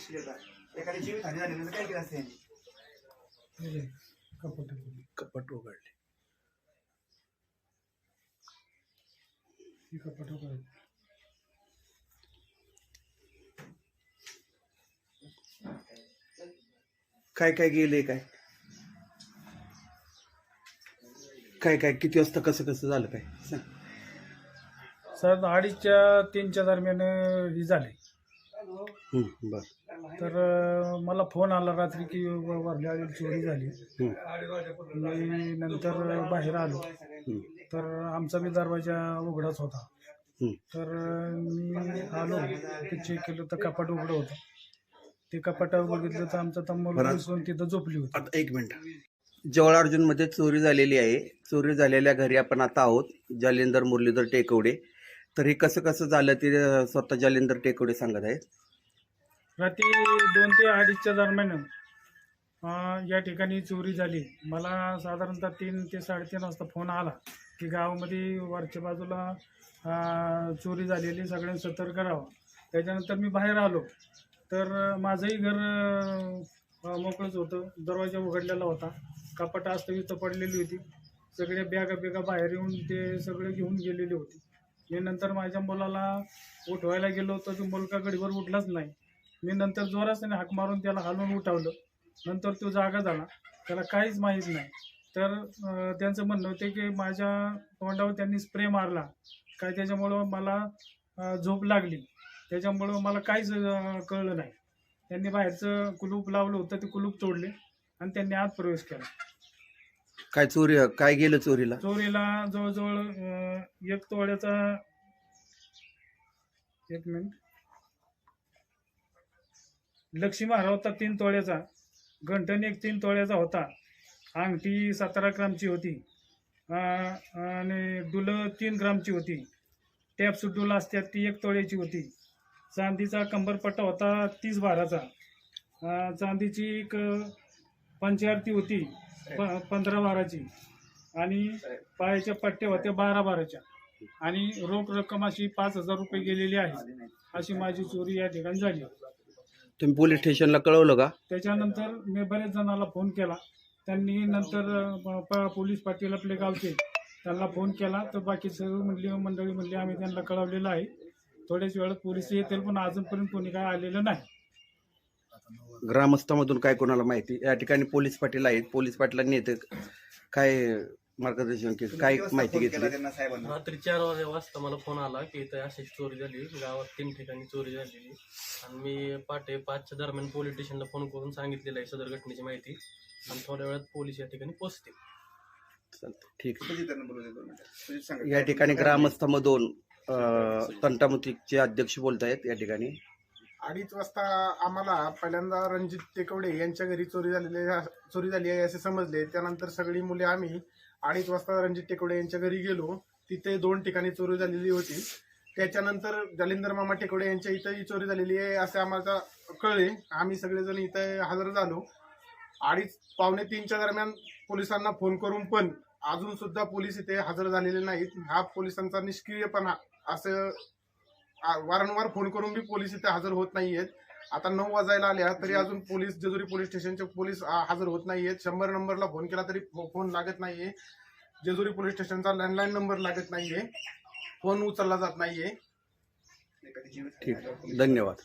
शिल्लक आहे. एखादी जीवित हानी झाली तर काय केलं असते यांनी? कपट कपट उघडले. कपट काय काय गेले काय? काय काय किती वाजता कसं कसं झालं काय? सांग. सर अडीचच्या तीनच्या दरम्यान ही झाली. हं, बर. तर अं, मला फोन आला रात्री की वरल्या चोरी झाली. हं, मी नंतर बाहेर आलो. हं, तर आमचा बी दरवाजा उघडाच होता. हं. तर मी आलो. ते चेक केलं तर कपाट उघडं होतं. ते कपाटावर बघितलं तर आमचा तम्मल बरं. तिथं झोपली होती. आता एक मिनिट. जवळ अर्जुनमध्ये चोरी झालेली आहे. चोरी झालेल्या घरी आपण आता आहोत. जालिंदर मुरलीधर टेकवडे. तर हे कसं कसं झालं ते अं, स्वतः जालिंदर टेकवडे सांगत आहेत? रात्री दोन ते अडीचच्या दरम्यान या ठिकाणी चोरी झाली. मला साधारणतः तीन ते साडेतीन वाजता फोन आला की गावामध्ये वरच्या बाजूला चोरी झालेली सगळ्यांनी सतर्क करावं त्याच्यानंतर मी बाहेर आलो. तर माझंही घर मोकळंच होतं. दरवाजा उघडलेला होता. कपाट अस्तव्यस्त पडलेली होती. सगळ्या बॅगा बिगा बाहेर येऊन ते सगळे घेऊन गेलेले होते. मी नंतर माझ्या मुलाला उठवायला गेलो तर तो मुलगा गडीवर उठलाच नाही. मी नंतर जोरात हाक मारून त्याला हलवून उठवलं. नंतर तो जागा झाला. त्याला काहीच माहीत नाही. तर त्यांचं म्हणणं होतं की माझ्या तोंडावर त्यांनी स्प्रे मारला. काय त्याच्यामुळं मला झोप लागली. त्याच्यामुळं मला काहीच कळलं नाही. त्यांनी बाहेरचं कुलूप लावलं होतं ते कुलूप तोडले आणि त्यांनी आत प्रवेश केला. काय चोरी काय गेलं चोरीला? चोरीला जवळजवळ एक तोड्याचा एक मिनिट. लक्ष्मी हार होता तीन तोळ्याचा गंठण एक तीन तोळ्याचा होता. अंगठी सतरा ग्रामची होती. आणि डुलं तीन ग्रामची होती. टॅप डुलं असतात ती एक तोळ्याची होती. चांदीचा कंबरपट्टा होता तीस बाराचा. चांदीची एक पंचारती होती प- पंधरा बाराची. आणि पायाच्या पट्ट्या होत्या बारा बाराच्या. आणि रोख रक्कम अशी पाच हजार रुपये गेलेली आहे. अशी माझी चोरी या ठिकाणी झाली. तुम्ही पोलीस स्टेशनला कळवलं का? त्याच्यानंतर मी बरेच जणांना फोन केला. त्यांनी नंतर अं, प- पोलीस पाटील आपले गावचे त्यांना फोन केला. तर बाकी सर्व म्हणली मंडळी म्हणली आम्ही त्यांना कळवलेलं आहे. थोड्याच वेळात पोलीस येतील पण अजूनपर्यंत कोणी काय आलेलं नाही. ग्रामस्थामधून काय कोणाला माहिती? या ठिकाणी पोलीस पाटील आहेत. पोलीस पाटलांनी येते काय मार्गदर्शन केलं. काय माहिती घेतली? त्यांना साहेबांना? रात्री चार वाजे वाजता मला फोन आला की इथं अशी चोरी झाली गावात तीन ठिकाणी चोरी झालेली. आणि मी पहाटे पाचच्या दरम्यान पोलीस स्टेशनला फोन करून सांगितलेलं आहे सदर घटनेची माहिती. आणि थोड्या वेळात पोलीस या ठिकाणी पोहोचतील. ठीक सुजित त्यांना बोलू दे दोन मिनिटं. सुजित सांगा. या ठिकाणी ग्रामस्थामधून अं, तंटामुतीचे अध्यक्ष बोलत आहेत या ठिकाणी. अडीच वाजता आम्हाला पहिल्यांदा रणजित टेकवडे यांच्या घरी चोरी झालेली चोरी झाली आहे असे समजले. त्यानंतर सगळी मुले आम्ही अडीच वाजता रणजित टेकोडे यांच्या घरी गेलो. तिथे दोन ठिकाणी चोरी झालेली होती. त्याच्यानंतर जालिंदर मामा टेकोडे यांच्या इथंही चोरी झालेली आहे असे आम्हाला कळले. आम्ही सगळेजण इथं हजर झालो. अडीच पावणे तीनच्या दरम्यान पोलिसांना फोन करून पण अजून सुद्धा पोलीस इथे हजर झालेले नाहीत. हा पोलिसांचा निष्क्रियपणा असं वारंवार फोन करून बी पोलीस इथे हजर होत नाहीयेत. आता नऊ वाजायला आल्या तरी अजून पोलीस जेजुरी पोलीस स्टेशनचे पोलीस आ, हजर होत नाहीयेत. शंभर नंबरला फोन केला तरी फोन लागत नाहीये. जेजुरी पोलीस स्टेशनचा लँडलाईन नंबर लागत नाहीये. फोन उचलला जात नाहीये. ठीक. धन्यवाद.